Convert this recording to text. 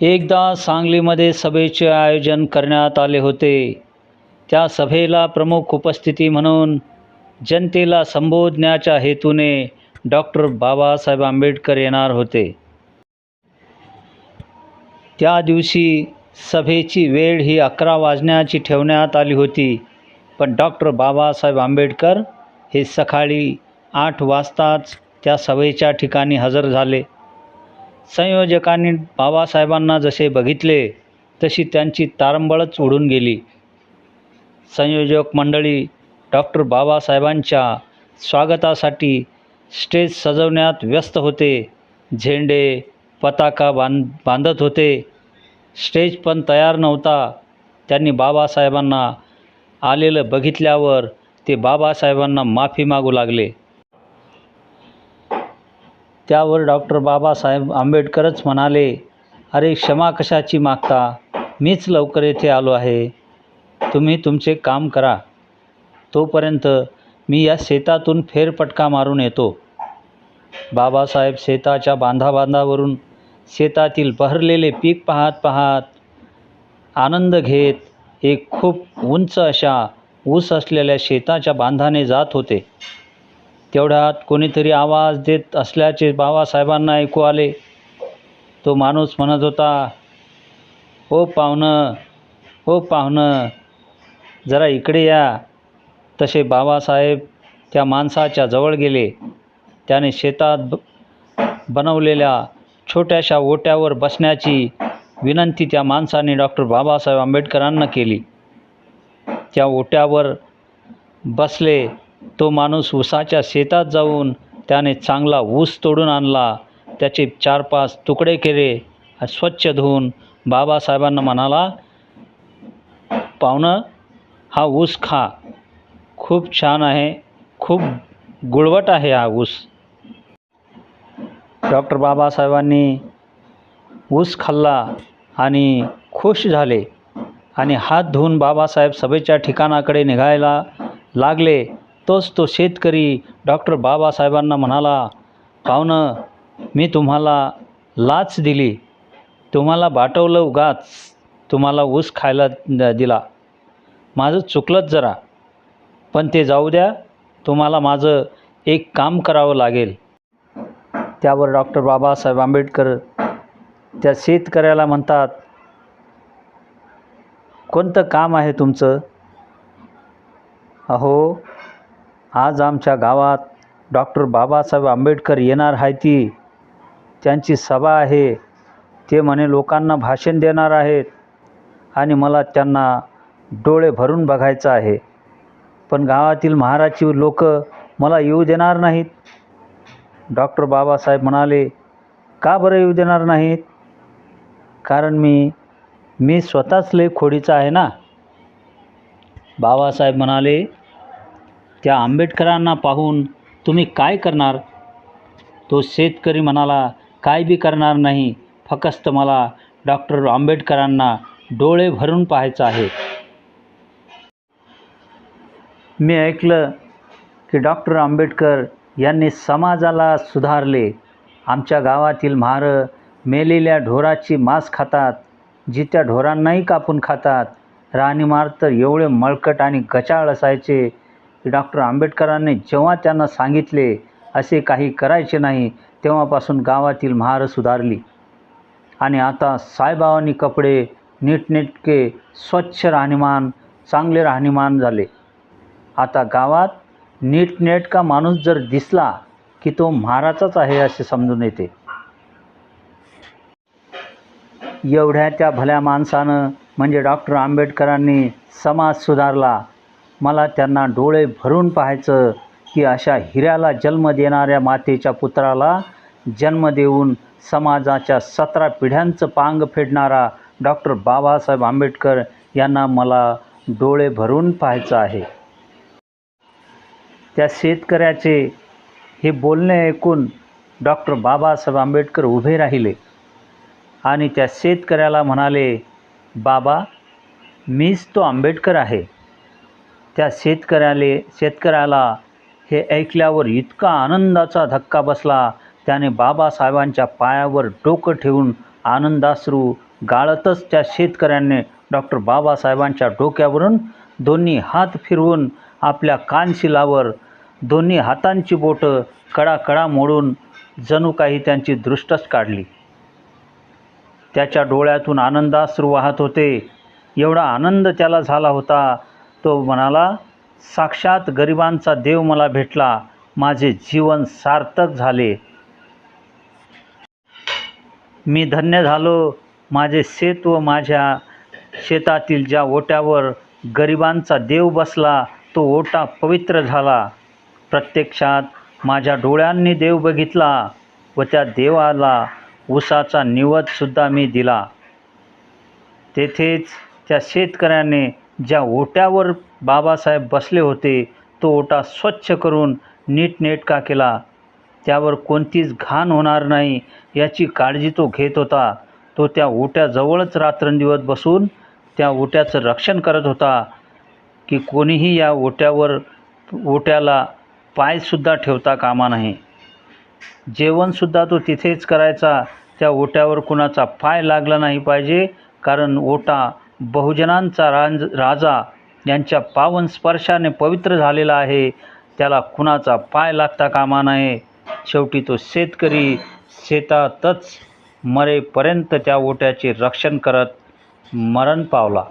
एकदा सांगलीमध्ये सभेचे आयोजन करण्यात आले होते. त्या सभेला प्रमुख उपस्थिती म्हणून जनतेला संबोधण्याच्या हेतूने डॉक्टर बाबासाहेब आंबेडकर येणार होते. त्या दिवशी सभेची वेळ ही अकरा वाजण्याची ठेवण्यात आली होती. पण डॉक्टर बाबासाहेब आंबेडकर हे सकाळी आठ वाजताच त्या सभेच्या ठिकाणी हजर झाले. संयोजकांनी बाबासाहेबांना जसे बघितले तशी त्यांची तारंबळच उडून गेली. संयोजक मंडळी डॉक्टर बाबासाहेबांच्या स्वागतासाठी स्टेज सजवण्यात व्यस्त होते. झेंडे पताका बांध बांधत होते. स्टेज पण तयार नव्हता. त्यांनी बाबासाहेबांना आलेलं बघितल्यावर ते बाबासाहेबांना माफी मागू लागले. त्यावर डॉक्टर बाबासाहेब आंबेडकरच म्हणाले अरे क्षमा कशाची मागता? मीच लवकर येथे आलो आहे. तुम्ही तुमचे काम करा. तोपर्यंत मी या शेतातून फेरपटका मारून येतो. बाबासाहेब शेताच्या बांधाबांधावरून शेतातील बहरलेले पीक पाहत पाहत आनंद घेत एक खूप उंच अशा ऊस असलेल्या शेताच्या बांधाने जात होते. तेवढ्यात कोणीतरी आवाज देत असल्याचे बाबासाहेबांना ऐकू आले. तो माणूस म्हणत होता ओ पाहुणं ओ पाहुणं जरा इकडे या. तसे बाबासाहेब त्या माणसाच्या जवळ गेले. त्याने शेतात ब बनवलेल्या छोट्याशा ओट्यावर बसण्याची विनंती त्या माणसाने डॉक्टर बाबासाहेब आंबेडकरांना केली. त्या ओट्यावर बसले. तो माणूस ऊसाच्या शेतात जाऊन त्याने चांगला ऊस तोडून आणला. त्याचे चार पाच तुकडे केले. स्वच्छ धुवून बाबासाहेबांना म्हणाला पाहुणं हा ऊस खा. खूप छान आहे. खूप गुळवट आहे हा ऊस. डॉक्टर बाबासाहेबांनी ऊस खाल्ला आणि खुश झाले आणि हात धुवून बाबासाहेब सभेच्या ठिकाणाकडे निघायला लागले. तोच तो शेतकरी डॉक्टर बाबासाहेबांना म्हणाला पाहुणं मी तुम्हाला लाच दिली. तुम्हाला बाटवलं उगाच. तुम्हाला ऊस खायला द दिला. माझं चुकलंच जरा. पण ते जाऊ द्या. तुम्हाला माझं एक काम करावं लागेल. त्यावर डॉक्टर बाबासाहेब आंबेडकर त्या शेतकऱ्याला म्हणतात कोणतं काम आहे तुमचं? अहो आज आमच्या गावात डॉक्टर बाबासाहेब आंबेडकर येणार आहे ती. त्यांची सभा आहे. ते म्हणे लोकांना भाषण देणार आहेत आणि मला त्यांना डोळे भरून बघायचं आहे. पण गावातील महाराजची लोक मला येऊ देणार नाहीत. डॉक्टर बाबासाहेब म्हणाले का बरं येऊ देणार नाहीत? कारण मी मी स्वतःच लय खोडीचा आहे ना. बाबासाहेब म्हणाले त्या आंबेडकरांना पाहून तुम्ही काय करणार? तो शेतकरी म्हणाला काय बी करणार नाही. फकस्त मला डॉक्टर आंबेडकरांना डोळे भरून पाहायचं आहे. मी ऐकलं की डॉक्टर आंबेडकर यांनी समाजाला सुधारले. आमच्या गावातील म्हारं मेलेल्या ढोराची मांस खातात. जित्या ढोरांनाही कापून खातात. राणीमार तर एवढे मळकट आणि गचाळ असायचे. की डॉक्टर आंबेडकरांनी जेव्हा त्यांना सांगितले असे काही करायचे नाही तेव्हापासून गावातील महार सुधारली. आणि आता साईबाबांनी कपडे नीटनेटके स्वच्छ राहणीमान चांगले राहणीमान झाले. आता गावात नीटनेटका माणूस जर दिसला की तो महाराचाच आहे असे समजून येते. एवढ्या त्या भल्या माणसानं म्हणजे डॉक्टर आंबेडकरांनी समाज सुधारला मला त्यांना डोळे भरून पाहायचं की अशा हिऱ्याला जन्म देणाऱ्या मातेच्या पुत्राला जन्म देऊन समाजाच्या सतरा पिढ्यांचं पांग फेडणारा डॉक्टर बाबासाहेब आंबेडकर यांना मला डोळे भरून पाहायचं आहे. त्या शेतकऱ्याचे हे बोलणे ऐकून डॉक्टर बाबासाहेब आंबेडकर उभे राहिले आणि त्या शेतकऱ्याला म्हणाले बाबा मीच तो आंबेडकर आहे. त्या शेतकऱ्याले शेतकऱ्याला हे ऐकल्यावर इतका आनंदाचा धक्का बसला. त्याने बाबासाहेबांच्या पायावर डोकं ठेवून आनंदाश्रू गाळतच त्या शेतकऱ्याने डॉक्टर बाबासाहेबांच्या डोक्यावरून दोन्ही हात फिरवून आपल्या कानशिलावर दोन्ही हातांची बोटं कडाकडा मोडून जणू काही त्यांची दृष्टच काढली. त्याच्या डोळ्यातून आनंदाश्रू वाहत होते. एवढा आनंद त्याला झाला होता. तो म्हणाला साक्षात गरिबांचा देव मला भेटला. माझे जीवन सार्थक झाले. मी धन्य झालो. माझे शेत व माझ्या शेतातील ज्या ओट्यावर गरिबांचा देव बसला तो ओटा पवित्र झाला. प्रत्यक्षात माझ्या डोळ्यांनी देव बघितला व त्या देवाला उसाचा निवदसुद्धा मी दिला. तेथेच त्या शेतकऱ्याने ज्या ओट्यावर बाबासाहेब बसले होते तो ओटा स्वच्छ करून नीटनेटका केला. त्यावर कोणतीच घाण होणार नाही याची काळजी तो घेत होता. तो त्या ओट्याजवळच रात्रंदिवस बसून त्या ओट्याचं रक्षण करत होता की कोणीही या ओट्यावर ओट्याला पायसुद्धा ठेवता कामा नाही जेवणसुद्धा तो तिथेच करायचा. त्या ओट्यावर कुणाचा पाय लागला नाही पाहिजे कारण ओटा बहुजनांचा रांज राजा यांच्या पावन स्पर्शाने पवित्र झालेला आहे. त्याला कुणाचा पाय लागता कामा नये. शेवटी तो शेतकरी शेतातच मरेपर्यंत त्या ओट्याचे रक्षण करत मरण पावला.